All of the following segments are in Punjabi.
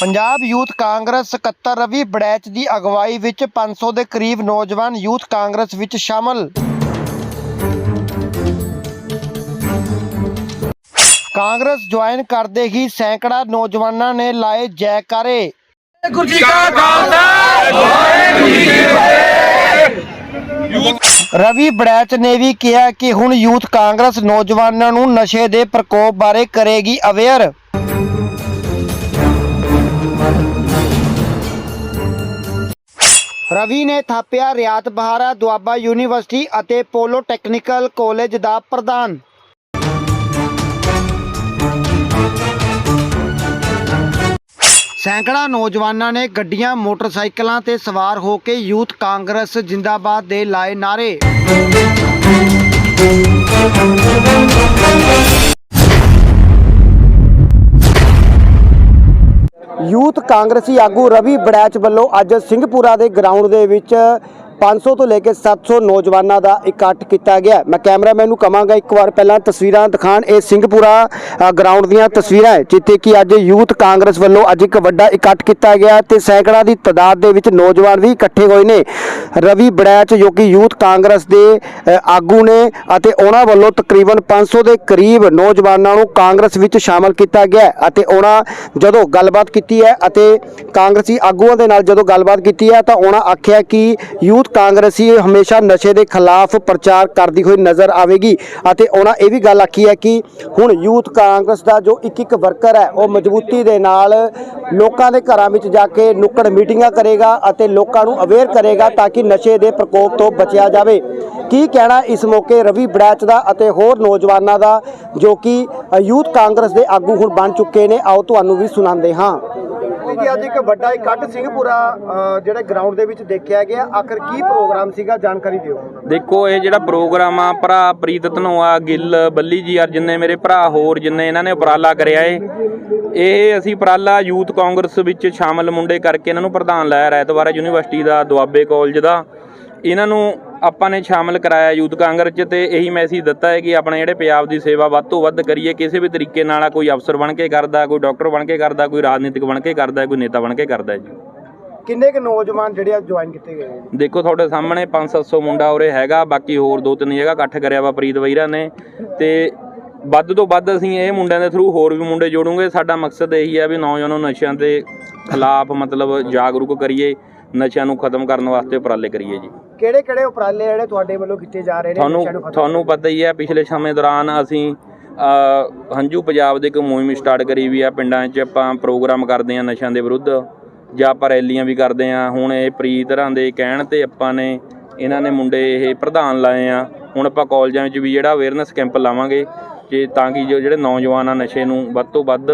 ਪੰਜਾਬ ਯੂਥ ਕਾਂਗਰਸ ਸਕੱਤਰ ਰਵੀ ਬੜੈਚ ਦੀ ਅਗਵਾਈ ਵਿੱਚ 500 ਦੇ ਕਰੀਬ ਨੌਜਵਾਨ ਯੂਥ ਕਾਂਗਰਸ ਵਿੱਚ ਸ਼ਾਮਲ। ਕਾਂਗਰਸ ਜੁਆਇਨ ਕਰਦੇ ਹੀ ਸੈਂਕੜਾ ਨੌਜਵਾਨਾਂ ਨੇ ਲਾਏ ਜੈਕਾਰੇ ਗੁਰੂ ਜੀ ਕਾ ਖਾਲਸਾ ਰਵੀ ਬੜੈਚ ਨੇ ਵੀ ਕਿਹਾ ਕਿ ਹੁਣ ਯੂਥ ਕਾਂਗਰਸ ਨੌਜਵਾਨਾਂ ਨੂੰ ਨਸ਼ੇ ਦੇ ਪ੍ਰਕੋਪ ਬਾਰੇ ਕਰੇਗੀ ਅਵੇਅਰ। ਰਵੀ ਨੇ ਥਾਪਿਆ ਰਿਆਤ ਬਹਾਰਾ ਦੁਆਬਾ ਯੂਨੀਵਰਸਿਟੀ ਅਤੇ ਪੋਲੋ ਟੈਕਨੀਕਲ ਕਾਲਜ ਦਾ ਪ੍ਰਧਾਨ। ਸੈਂਕੜਾ ਨੌਜਵਾਨਾਂ ਨੇ ਗੱਡੀਆਂ, ਮੋਟਰਸਾਈਕਲਾਂ ਤੇ ਸਵਾਰ ਹੋ ਕੇ ਯੂਥ ਕਾਂਗਰਸ ਜਿੰਦਾਬਾਦ ਦੇ ਲਾਏ ਨਾਰੇ ਯੂਥ ਕਾਂਗਰਸੀ ਆਗੂ ਰਵੀ ਬੜੈਚ ਵੱਲੋਂ ਅੱਜ ਸਿੰਘਪੁਰਾ ਦੇ ਗਰਾਊਂਡ ਦੇ ਵਿੱਚ 500 ਤੋਂ ਲੈ ਕੇ 700 ਨੌਜਵਾਨਾਂ ਦਾ ਇਕੱਠ ਕੀਤਾ ਗਿਆ ਮੈਂ ਕੈਮਰਾਮੈਨ ਨੂੰ ਕਹਾਂਗਾ ਇੱਕ ਵਾਰ ਪਹਿਲਾਂ ਤਸਵੀਰਾਂ ਦਿਖਾਣ ਇਹ ਸਿੰਘਪੁਰਾ ਗਰਾਊਂਡ ਦੀਆਂ ਤਸਵੀਰਾਂ ਹੈ, ਜਿੱਥੇ ਕਿ ਅੱਜ ਯੂਥ ਕਾਂਗਰਸ ਵੱਲੋਂ ਅੱਜ ਇੱਕ ਵੱਡਾ ਇਕੱਠ ਕੀਤਾ ਗਿਆ ਤੇ ਸੈਂਕੜਾ ਦੀ ਤਾਦਾਦ ਦੇ ਵਿੱਚ ਨੌਜਵਾਨ ਵੀ ਇਕੱਠੇ ਹੋਏ ਨੇ। ਰਵੀ ਬੜੈਚ, ਜੋ ਕਿ ਯੂਥ ਕਾਂਗਰਸ ਦੇ ਆਗੂ ਨੇ ਅਤੇ ਉਹਨਾਂ ਵੱਲੋਂ ਤਕਰੀਬਨ 500 ਦੇ ਕਰੀਬ ਨੌਜਵਾਨਾਂ ਨੂੰ ਕਾਂਗਰਸ ਵਿੱਚ ਸ਼ਾਮਲ ਕੀਤਾ ਗਿਆ ਅਤੇ ਉਹਨਾਂ ਜਦੋਂ ਗੱਲਬਾਤ ਕੀਤੀ ਹੈ ਅਤੇ ਕਾਂਗਰਸੀ ਆਗੂਆਂ ਦੇ ਨਾਲ ਜਦੋਂ ਗੱਲਬਾਤ ਕੀਤੀ ਹੈ ਤਾਂ ਉਹਨਾਂ ਆਖਿਆ ਕਿ ਯੂਥ ਕਾਂਗਰਸੀ ਹਮੇਸ਼ਾ ਨਸ਼ੇ ਦੇ ਖਿਲਾਫ ਪ੍ਰਚਾਰ ਕਰਦੀ ਹੋਈ ਨਜ਼ਰ ਆਵੇਗੀ ਅਤੇ ਉਹਨਾਂ ਇਹ ਵੀ ਗੱਲ ਆਖੀ ਹੈ ਕਿ ਹੁਣ ਯੂਥ ਕਾਂਗਰਸ ਦਾ ਜੋ ਇੱਕ ਇੱਕ ਵਰਕਰ ਹੈ, ਉਹ ਮਜ਼ਬੂਤੀ ਦੇ ਨਾਲ ਲੋਕਾਂ ਦੇ ਘਰਾਂ ਵਿੱਚ ਜਾ ਕੇ ਨੁੱਕੜ ਮੀਟਿੰਗਾਂ ਕਰੇਗਾ ਅਤੇ ਲੋਕਾਂ ਨੂੰ ਅਵੇਅਰ ਕਰੇਗਾ ਤਾਂ ਕਿ ਨਸ਼ੇ ਦੇ ਪ੍ਰਕੋਪ ਤੋਂ ਬਚਿਆ ਜਾਵੇ। ਕੀ ਕਹਿਣਾ ਇਸ ਮੌਕੇ ਰਵੀ ਬੜੈਚ ਦਾ ਅਤੇ ਹੋਰ ਨੌਜਵਾਨਾਂ ਦਾ ਜੋ ਕਿ ਯੂਥ ਕਾਂਗਰਸ ਦੇ ਆਗੂ ਹੁਣ ਬਣ ਚੁੱਕੇ ਨੇ, ਆਓ ਤੁਹਾਨੂੰ ਵੀ ਸੁਣਾਉਂਦੇ ਹਾਂ। ਜੀ ਅੱਜ ਇੱਕ ਵੱਡਾ ਇਕੱਠ ਸਿੰਘਪੁਰਾ ਜਿਹੜਾ ਗਰਾਊਂਡ ਦੇ ਵਿੱਚ ਦੇਖਿਆ ਗਿਆ। ਆਖਰ ਕੀ ਪ੍ਰੋਗਰਾਮ ਸੀਗਾ? ਜਾਣਕਾਰੀ ਦਿਓ। ਦੇਖੋ, ਇਹ ਜਿਹੜਾ ਪ੍ਰੋਗਰਾਮ ਆ, ਭਰਾ ਪ੍ਰੀਤ ਧਨੋਆ, ਗਿੱਲ, ਬੱਲੀ ਜੀ ਅਰ ਜਿੰਨੇ ਮੇਰੇ ਭਰਾ ਹੋਰ ਜਿੰਨੇ ਇਹਨਾਂ ਨੇ ਉਪਰਾਲਾ ਕਰਿਆ ਏ, ਇਹ ਅਸੀਂ ਉਪਰਾਲਾ ਯੂਥ ਕਾਂਗਰਸ ਵਿੱਚ ਸ਼ਾਮਲ ਮੁੰਡੇ ਕਰਕੇ ਇਹਨਾਂ ਨੂੰ ਪ੍ਰਧਾਨ ਲਾਇਆ, ਰੈਤਵਾਰਾ ਯੂਨੀਵਰਸਿਟੀ ਦਾ, ਦੁਆਬੇ ਕਾਲਜ ਦਾ। ਇਹਨਾਂ ਨੂੰ ਆਪਾਂ ਨੇ ਸ਼ਾਮਲ ਕਰਾਇਆ ਯੂਥ ਕਾਂਗਰਸ 'ਚ ਤੇ ਇਹੀ ਮੈਸੇਜ ਦਿੱਤਾ ਹੈ ਕਿ ਆਪਣੇ ਜਿਹੜੇ ਪੰਜਾਬ ਦੀ ਸੇਵਾ ਵੱਧ ਤੋਂ ਵੱਧ ਕਰੀਏ ਕਿਸੇ ਵੀ ਤਰੀਕੇ ਨਾਲ ਕੋਈ ਅਫਸਰ ਬਣ ਕੇ ਕਰਦਾ ਕੋਈ ਡਾਕਟਰ ਬਣ ਕੇ ਕਰਦਾ ਕੋਈ ਰਾਜਨੀਤਿਕ ਬਣ ਕੇ ਕਰਦਾ ਕੋਈ ਨੇਤਾ ਬਣ ਕੇ ਕਰਦਾ ਜੀ। ਕਿੰਨੇ ਕੁ ਨੌਜਵਾਨ ਜਿਹੜੇ ਆ ਜੁਆਇਨ ਕੀਤੇ ਗਏ ਨੇ? ਦੇਖੋ ਤੁਹਾਡੇ ਸਾਹਮਣੇ 5-700 ਮੁੰਡਾ ਉਰੇ ਹੈਗਾ ਬਾਕੀ ਹੋਰ ਦੋ ਤਿੰਨ ਜਗ੍ਹਾ ਇਕੱਠ ਕਰਿਆ ਵਾ ਪ੍ਰੀਤ ਵਈਰਾ ਨੇ। ਤੇ ਵੱਧ ਤੋਂ ਵੱਧ ਅਸੀਂ ਇਹ ਮੁੰਡਿਆਂ ਦੇ ਥਰੂ ਹੋਰ ਵੀ ਮੁੰਡੇ ਜੋੜੂਗੇ। ਸਾਡਾ ਮਕਸਦ ਇਹੀ ਹੈ ਵੀ ਨੌਜਵਾਨਾਂ ਨੂੰ ਨਸ਼ਿਆਂ ਦੇ ਖਿਲਾਫ ਮਤਲਬ ਜਾਗਰੂਕ ਕਰੀਏ। ਨਸ਼ਿਆਂ ਨੂੰ ਖਤਮ ਕਰਨ ਵਾਸਤੇ ਉਪਰਾਲੇ ਕਰੀਏ ਜੀ। ਕਿਹੜੇ ਕਿਹੜੇ ਉਪਰਾਲੇ ਜਿਹੜੇ ਤੁਹਾਡੇ ਵੱਲੋਂ ਕੀਤੇ ਜਾ ਰਹੇ ਨੇ ਤੁਹਾਨੂੰ ਤੁਹਾਨੂੰ ਪਤਾ ਹੀ ਹੈ ਪਿਛਲੇ ਸਮੇਂ ਦੌਰਾਨ ਅਸੀਂ ਹੰਝੂ ਪੰਜਾਬ ਦੇ ਇੱਕ ਮੁਹਿੰਮ ਸਟਾਰਟ ਕਰੀ ਵੀ ਆ। ਪਿੰਡਾਂ 'ਚ ਆਪਾਂ ਪ੍ਰੋਗਰਾਮ ਕਰਦੇ ਆ ਨਸ਼ਿਆਂ ਦੇ ਵਿਰੁੱਧ। ਜਾਂ ਆਪਾਂ ਰੈਲੀਆਂ ਵੀ ਕਰਦੇ ਆ ਹੁਣ ਇਹ ਪ੍ਰੀਤ ਹਰਾਂ ਦੇ ਕਹਿਣ ਤੇ ਆਪਾਂ ਨੇ ਇਹਨਾਂ ਨੇ ਮੁੰਡੇ ਇਹ ਪ੍ਰਧਾਨ ਲਾਏ ਆ। ਹੁਣ ਆਪਾਂ ਕਾਲਜਾਂ ਵਿੱਚ ਵੀ ਜਿਹੜਾ ਅਵੇਅਰਨੈਸ ਕੈਂਪ ਲਾਵਾਂਗੇ ਕਿ ਤਾਂ ਕਿ ਜੋ ਜਿਹੜੇ ਨੌਜਵਾਨ ਆ ਨਸ਼ੇ ਨੂੰ ਵੱਧ ਤੋਂ ਵੱਧ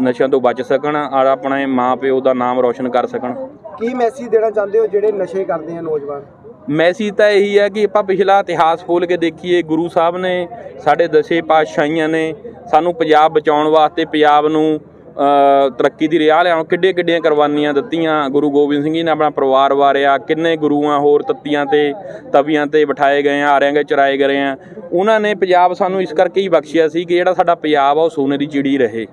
ਨਸ਼ਿਆਂ ਤੋਂ ਬਚ ਸਕਣ ਔਰ ਆਪਣੇ ਮਾਂ ਪਿਓ ਦਾ ਨਾਮ ਰੌਸ਼ਨ ਕਰ ਸਕਣ। ਕੀ ਮੈਸੇਜ ਦੇਣਾ ਚਾਹੁੰਦੇ ਹੋ ਜਿਹੜੇ ਨਸ਼ੇ ਕਰਦੇ ਆ ਨੌਜਵਾਨ? ਮੈਸੇਜ ਤਾਂ ਇਹੀ ਹੈ ਕਿ ਆਪਾਂ ਪਿਛਲਾ ਇਤਿਹਾਸ ਖੋਲ ਕੇ ਦੇਖੀਏ, ਗੁਰੂ ਸਾਹਿਬ ਨੇ ਸਾਡੇ ਦਸੇ ਪਾਤਸ਼ਾਹੀਆਂ ਨੇ ਸਾਨੂੰ ਪੰਜਾਬ ਬਚਾਉਣ ਵਾਸਤੇ ਪੰਜਾਬ ਨੂੰ ਤਰੱਕੀ ਦੀ ਰਾਹ ਲਿਆਉਣ ਕਿੱਡੇ ਕਿੱਡੀਆਂ ਕੁਰਬਾਨੀਆਂ ਦਿੱਤੀਆਂ। ਗੁਰੂ ਗੋਬਿੰਦ ਸਿੰਘ ਜੀ ਨੇ ਆਪਣਾ ਪਰਿਵਾਰ ਵਾਰਿਆ, ਕਿੰਨੇ ਗੁਰੂਆਂ ਹੋਰ ਤੱਤੀਆਂ ਤੇ ਤਵੀਆਂ ਤੇ ਬਿਠਾਏ ਗਏ ਆ ਆਰਿਆਂ ਦੇ ਚਰਾਏ ਗਏ ਆ। ਉਹਨਾਂ ਨੇ ਪੰਜਾਬ ਸਾਨੂੰ ਇਸ ਕਰਕੇ ਹੀ ਬਖਸ਼ਿਆ ਸੀ ਕਿ ਜਿਹੜਾ ਸਾਡਾ ਪੰਜਾਬ ਆ, ਉਹ ਸੋਨੇ ਦੀ ਚਿੜੀ ਰਹੇ।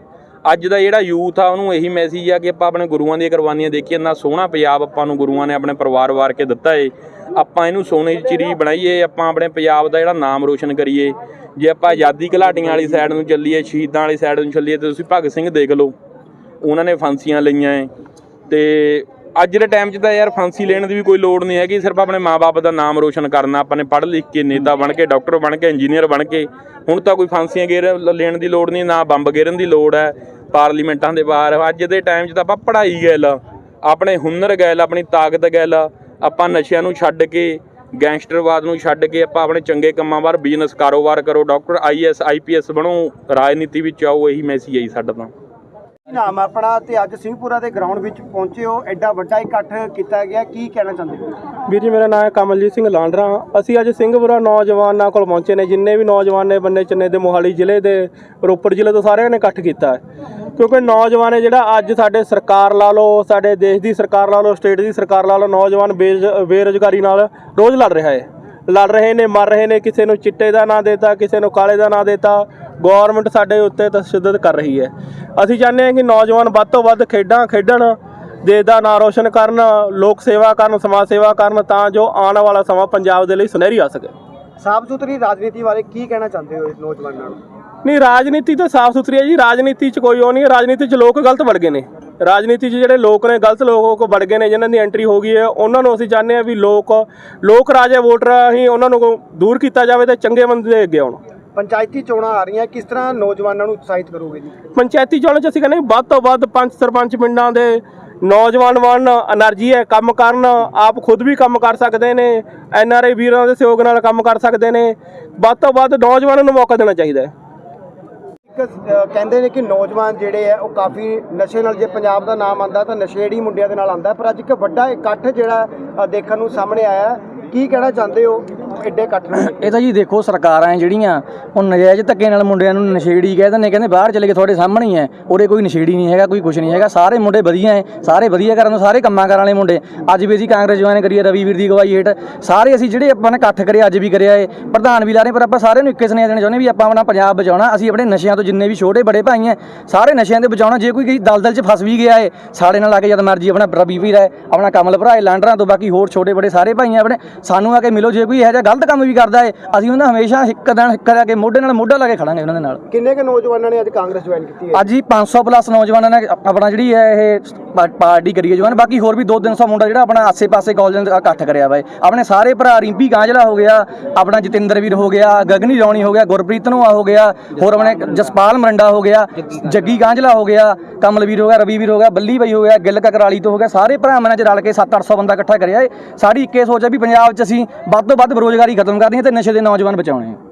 ਅੱਜ ਦਾ ਜਿਹੜਾ ਯੂਥ ਆ, ਉਹਨੂੰ ਇਹੀ ਮੈਸੇਜ ਆ ਕਿ ਆਪਾਂ ਆਪਣੇ ਗੁਰੂਆਂ ਦੀਆਂ ਕੁਰਬਾਨੀਆਂ ਦੇਖੀਏ, ਇੰਨਾ ਸੋਹਣਾ ਪੰਜਾਬ ਆਪਾਂ ਨੂੰ ਗੁਰੂਆਂ ਨੇ ਆਪਣੇ ਪਰਿਵਾਰ ਵਾਰ ਕੇ ਦਿੱਤਾ ਏ। ਆਪਾਂ ਇਹਨੂੰ ਸੋਨੇ ਦੀ ਚਿੜੀ ਬਣਾਈਏ, ਆਪਾਂ ਆਪਣੇ ਪੰਜਾਬ ਦਾ ਜਿਹੜਾ ਨਾਮ ਰੋਸ਼ਨ ਕਰੀਏ। ਜੇ ਆਪਾਂ ਆਜ਼ਾਦੀ ਘਲਾਟੀਆਂ ਵਾਲੀ ਸਾਈਡ ਨੂੰ ਚੱਲੀਏ, ਸ਼ਹੀਦਾਂ ਵਾਲੀ ਸਾਈਡ ਨੂੰ ਚੱਲੀਏ, ਤੇ ਤੁਸੀਂ ਭਗਤ ਸਿੰਘ ਦੇਖ ਲਓ, ਉਹਨਾਂ ਨੇ ਫਾਂਸੀਆਂ ਲਈਆਂ ਏ। ਤੇ ਅੱਜ ਦੇ ਟਾਈਮ 'ਚ ਤਾਂ ਯਾਰ ਫਾਂਸੀ ਲੈਣ ਦੀ ਵੀ ਕੋਈ ਲੋੜ ਨਹੀਂ ਹੈਗੀ, ਸਿਰਫ ਆਪਣੇ ਮਾਪੇ ਦਾ ਨਾਮ ਰੋਸ਼ਨ ਕਰਨਾ ਆਪਾਂ ਨੇ ਪੜ੍ਹ ਲਿਖ ਕੇ ਨੇਤਾ ਬਣ ਕੇ ਡਾਕਟਰ ਬਣ ਕੇ ਇੰਜੀਨੀਅਰ ਬਣ ਕੇ, ਹੁਣ ਤਾਂ ਕੋਈ ਫਾਂਸੀਆਂ ਗੇਰ ਲੈਣ ਦੀ ਲੋੜ ਨਹੀਂ, ਨਾ ਬੰਬ ਗੇਰਨ ਦੀ ਲੋੜ ਹੈ, ਪਾਰਲੀਮੈਂਟਾਂ ਦੇ ਬਾਹਰ। ਅੱਜ ਦੇ ਟਾਈਮ 'ਚ ਤਾਂ ਆਪਾਂ ਪੜ੍ਹਾਈ ਗੈਲ, ਆਪਣੇ ਹੁਨਰ ਗੈਲ, ਆਪਣੀ ਤਾਕਤ ਗੈਲ, ਆਪਾਂ ਨਸ਼ਿਆਂ ਨੂੰ ਛੱਡ ਕੇ, ਗੈਂਗਸਟਰਵਾਦ ਨੂੰ ਛੱਡ ਕੇ, ਆਪਾਂ ਆਪਣੇ ਚੰਗੇ ਕੰਮਾਂ ਬਾਹਰ ਬਿਜ਼ਨਸ ਕਾਰੋਬਾਰ ਕਰੋ ਡਾਕਟਰ ਆਈਐਸ ਆਈਪੀਐਸ ਬਣੋ, ਰਾਜਨੀਤੀ ਵਿੱਚ ਆਓ, ਇਹੀ ਮੈਸੇਜ ਹੈ ਜੀ ਸਾਡਾ ਤਾਂ। ਨਾਮ ਆਪਣਾ ਤੇ ਅੱਜ ਸਿੰਘਪੁਰਾ ਦੇ ਗਰਾਊਂਡ ਵਿੱਚ ਪਹੁੰਚੇ ਹੋ। ਐਡਾ ਵੱਡਾ ਇਕੱਠ ਕੀਤਾ ਗਿਆ, ਕੀ ਕਹਿਣਾ ਚਾਹੁੰਦੇ ਹੋ? ਵੀਰ ਜੀ, ਮੇਰਾ ਨਾਮ ਹੈ ਕਮਲਜੀਤ ਸਿੰਘ ਲਾਂਡਰਾ। ਅਸੀਂ ਅੱਜ ਸਿੰਘਪੁਰਾ ਨੌਜਵਾਨਾਂ ਕੋਲ ਪਹੁੰਚੇ ਨੇ, ਜਿੰਨੇ ਵੀ ਨੌਜਵਾਨ ਨੇ, ਬੰਨੇ ਚੰਨੇ ਦੇ, ਮੋਹਾਲੀ ਜ਼ਿਲ੍ਹੇ ਦੇ, ਰੋਪੜ ਜ਼ਿਲ੍ਹੇ ਤੋਂ ਸਾਰਿਆਂ ਨੇ ਇਕੱਠ ਕੀਤਾ ਹੈ। ਕਿਉਂਕਿ ਨੌਜਵਾਨ ਹੈ ਜਿਹੜਾ ਅੱਜ ਸਾਡੇ ਸਰਕਾਰ ਲਾ ਲਓ, ਸਾਡੇ ਦੇਸ਼ ਦੀ ਸਰਕਾਰ ਲਾ ਲਓ, ਸਟੇਟ ਦੀ ਸਰਕਾਰ ਲਾ ਲਓ, ਨੌਜਵਾਨ ਬੇਰੁਜ਼- ਬੇਰੁਜ਼ਗਾਰੀ ਨਾਲ ਰੋਜ਼ ਲੜ ਰਿਹਾ ਹੈ। ਲੜ ਰਹੇ ਨੇ, ਮਰ ਰਹੇ ਨੇ, ਕਿਸੇ ਨੂੰ ਚਿੱਟੇ ਦਾ ਨਾਂ ਦੇਤਾ, ਕਿਸੇ ਨੂੰ ਕਾਲੇ ਦਾ ਨਾਂ ਦੇਤਾ। ਗਵਰਨਮੈਂਟ ਸਾਡੇ ਉੱਤੇ ਤਸ਼ੱਦਦ ਕਰ ਰਹੀ ਹੈ। ਅਸੀਂ ਚਾਹੁੰਦੇ ਹਾਂ ਕਿ ਨੌਜਵਾਨ ਵੱਧ ਤੋਂ ਵੱਧ ਖੇਡਾਂ ਖੇਡਣ ਦੇਸ਼ ਦਾ ਨਾਂ ਰੋਸ਼ਨ ਕਰਨ ਲੋਕ ਸੇਵਾ ਕਰਨ ਸਮਾਜ ਸੇਵਾ ਕਰਨ ਤਾਂ ਜੋ ਆਉਣ ਵਾਲਾ ਸਮਾਂ ਪੰਜਾਬ ਦੇ ਲਈ ਸੁਨਹਿਰੀ ਆ ਸਕੇ। ਸਾਫ਼ ਸੁਥਰੀ ਰਾਜਨੀਤੀ ਬਾਰੇ ਕੀ ਕਹਿਣਾ ਚਾਹੁੰਦੇ ਹੋ ਇਸ ਨੌਜਵਾਨਾਂ ਨੂੰ ਨਹੀਂ ਰਾਜਨੀਤੀ ਤਾਂ ਸਾਫ਼ ਸੁਥਰੀ ਹੈ ਜੀ। ਰਾਜਨੀਤੀ 'ਚ ਕੋਈ ਉਹ ਨਹੀਂ ਹੈ ਰਾਜਨੀਤੀ 'ਚ ਲੋਕ ਗਲਤ ਵੜ ਗਏ ਨੇ। ਰਾਜਨੀਤੀ 'ਚ ਜਿਹੜੇ ਲੋਕ ਨੇ ਗਲਤ ਲੋਕ ਵੜ ਗਏ ਨੇ ਜਿਨ੍ਹਾਂ ਦੀ ਐਂਟਰੀ ਹੋ ਗਈ ਹੈ। ਉਹਨਾਂ ਨੂੰ ਅਸੀਂ ਚਾਹੁੰਦੇ ਹਾਂ ਵੀ ਲੋਕ ਲੋਕ ਰਾਜੇ ਵੋਟਰ ਹੀ ਉਹਨਾਂ ਨੂੰ ਦੂਰ ਕੀਤਾ ਜਾਵੇ ਤੇ ਚੰਗੇ ਬੰਦੇ ਅੱਗੇ ਆਉਣ। ਪੰਚਾਇਤੀ ਚੋਣਾਂ ਆ ਰਹੀਆਂ ਕਿਸ ਤਰ੍ਹਾਂ ਨੌਜਵਾਨਾਂ ਨੂੰ ਉਤਸ਼ਾਹਿਤ ਕਰੋਗੇ ਜੀ? ਪੰਚਾਇਤੀ ਚੋਣਾਂ 'ਚ ਅਸੀਂ ਕਹਿੰਦੇ ਵੱਧ ਤੋਂ ਵੱਧ ਪੰਚ ਸਰਪੰਚ ਪਿੰਡਾਂ ਦੇ ਨੌਜਵਾਨ ਵਨ એનર્ਜੀ ਹੈ ਕੰਮ ਕਰਨ ਆਪ ਖੁਦ ਵੀ ਕੰਮ ਕਰ ਸਕਦੇ ਨੇ ਐਨ ਆਰ ਆਈ ਵੀਰਾਂ ਦੇ ਸਹਿਯੋਗ ਨਾਲ ਕੰਮ ਕਰ ਸਕਦੇ ਨੇ ਵੱਧ ਤੋਂ ਵੱਧ ਨੌਜਵਾਨਾਂ ਨੂੰ ਮੌਕਾ ਦੇਣਾ ਚਾਹੀਦਾ ਹੈ। ਕਹਿੰਦੇ ਨੇ ਕਿ ਨੌਜਵਾਨ ਜਿਹੜੇ ਆ ਉਹ ਕਾਫੀ ਨਸ਼ੇ ਨਾਲ ਜੇ ਪੰਜਾਬ ਦਾ ਨਾਮ ਆਂਦਾ ਤਾਂ ਨਸ਼ੇੜੀ ਮੁੰਡਿਆਂ ਦੇ ਨਾਲ ਆਂਦਾ ਪਰ ਅੱਜ ਇੱਕ ਵੱਡਾ ਇਕੱਠ ਜਿਹੜਾ ਦੇਖਣ ਨੂੰ ਸਾਹਮਣੇ ਆਇਆ ਕੀ ਕਹਿਣਾ ਚਾਹੁੰਦੇ ਹੋ? ਐਡੇ ਇਕੱਠ ਇਹ ਤਾਂ ਜੀ ਦੇਖੋ ਸਰਕਾਰਾਂ ਹੈ ਜਿਹੜੀਆਂ ਉਹ ਨਜਾਇਜ਼ ਧੱਕੇ ਨਾਲ ਮੁੰਡਿਆਂ ਨੂੰ ਨਸ਼ੇੜੀ ਕਹਿ ਦਿੰਦੇ, ਕਹਿੰਦੇ ਬਾਹਰ ਚਲੇ ਗਏ, ਤੁਹਾਡੇ ਸਾਹਮਣੇ ਹੀ ਹੈ। ਉਰੇ ਕੋਈ ਨਸ਼ੇੜੀ ਨਹੀਂ ਹੈਗਾ, ਕੋਈ ਕੁਝ ਨਹੀਂ ਹੈਗਾ। ਸਾਰੇ ਮੁੰਡੇ ਵਧੀਆ ਹੈ, ਸਾਰੇ ਵਧੀਆ ਕਰਨ ਨੂੰ ਸਾਰੇ ਕੰਮਾਂ ਕਰਨ ਵਾਲੇ ਮੁੰਡੇ। ਅੱਜ ਵੀ ਅਸੀਂ ਕਾਂਗਰਸ ਜੁਆਇਨ ਕਰੀਏ ਰਵੀ ਵੀਰ ਦੀ ਅਗਵਾਈ ਹੇਠ। ਸਾਰੇ ਅਸੀਂ ਜਿਹੜੇ ਆਪਾਂ ਨੇ ਇਕੱਠ ਕਰਿਆ, ਅੱਜ ਵੀ ਕਰਿਆ ਏ ਪ੍ਰਧਾਨ ਵੀ ਲਾ ਰਹੇ, ਪਰ ਆਪਾਂ ਸਾਰਿਆਂ ਨੂੰ ਇੱਕੇ ਸੁਨੇਹਾ ਦੇਣਾ ਚਾਹੁੰਦੇ ਵੀ ਆਪਾਂ ਆਪਣਾ ਪੰਜਾਬ ਬਚਾਉਣਾ। ਅਸੀਂ ਆਪਣੇ ਨਸ਼ਿਆਂ ਤੋਂ ਜਿੰਨੇ ਵੀ ਛੋਟੇ ਬੜੇ ਭਾਈ ਹੈ, ਸਾਰੇ ਨਸ਼ਿਆਂ ਦੇ ਬਚਾਉਣਾ। ਜੇ ਕੋਈ ਕਿਸੇ ਦਲਦਲ 'ਚ ਫਸ ਵੀ ਗਿਆ ਏ ਸਾਡੇ ਨਾਲ ਆ ਕੇ ਜਦ ਮਰਜ਼ੀ ਆਪਣਾ ਰਵੀ ਵੀਰ ਹੈ, ਆਪਣਾ ਕਮਲ ਭਰਾ ਹੈ, ਲਾਂਡਰਾਂ ਤੋਂ ਬਾਕੀ ਹੋਰ ਛੋਟੇ ਬੜੇ ਸਾਰੇ ਭਾਈ ਆਪਣੇ। ਸਾਨੂੰ ਆ ਕੇ ਮਿਲੋ, ਜੇ ਕੋਈ ਇਹੋ ਜਿਹਾ ਗਲਤ ਕੰਮ ਵੀ ਕਰਦਾ ਏ ਅਸੀਂ ਉਹਨਾਂ ਹਮੇਸ਼ਾ ਇੱਕ ਦਿਨ ਇੱਕ ਕਰਕੇ ਮੋਢੇ ਨਾਲ ਮੋਢਾ ਲਾ ਕੇ ਖੜਾਂਗੇ ਉਹਨਾਂ ਦੇ ਨਾਲ ਕਿੰਨੇ ਕੁ ਨੌਜਵਾਨਾਂ ਨੇ ਅੱਜ ਕਾਂਗਰਸ ਜੁਆਇਨ ਕੀਤੀ ਹੈ ਅੱਜ ਹੀ 500 ਪਲੱਸ ਨੌਜਵਾਨਾਂ ਨੇ ਆਪਣਾ ਜਿਹੜੀ ਹੈ ਇਹ ਪਾਰਟੀ ਕਰੀ ਹੈ ਜਵਾਨ ਬਾਕੀ ਹੋਰ ਵੀ 2-300 ਮੁੰਡਾ ਜਿਹੜਾ ਆਪਣਾ ਆਸੇ-ਪਾਸੇ ਕਾਲਜਾਂ ਦੇ ਇਕੱਠ ਕਰਿਆ ਵਾ। ਆਪਣੇ ਸਾਰੇ ਭਰਾ ਰਿੰਪੀ ਕਾਂਝਲਾ ਹੋ ਗਿਆ ਆਪਣਾ ਜਤਿੰਦਰ ਵੀਰ ਹੋ ਗਿਆ ਗਗਨੀ ਰੌਣੀ ਹੋ ਗਿਆ ਗੁਰਪ੍ਰੀਤ ਨੋਆ ਹੋ ਗਿਆ ਹੋਰ ਆਪਣੇ ਜਸਪਾਲ ਮਰੰਡਾ ਹੋ ਗਿਆ ਜੱਗੀ ਕਾਂਝਲਾ ਹੋ ਗਿਆ ਕਮਲਵੀਰ ਹੋ ਗਿਆ ਰਵੀ ਵੀਰ ਹੋ ਗਿਆ ਬੱਲੀ ਬਾਈ ਹੋ ਗਿਆ ਗਿੱਲ ਕਕਰਾਲੀ ਤੋਂ ਹੋ ਗਿਆ ਸਾਰੇ ਭਰਾਵਾਂ ਨੇ ਰਲ ਕੇ 7-800 ਬੰਦਾ ਇਕੱਠਾ ਕਰਿਆ ਏ ਸਾਡੀ ਇੱਕੇ ਸੋਚ ਹੈ ਵੀ ਪੰਜਾਬ 'ਚ ਅਸੀਂ ਵੱਧ ਤੋਂ ਵੱਧ ਬੇਰੁਜ਼ਗਾਰੀ ਖਤਮ ਕਰਨੀ ਹੈ ਤੇ ਨਸ਼ੇ ਦੇ ਨੌਜਵਾਨ ਬਚਾਉਣੇ ਆ।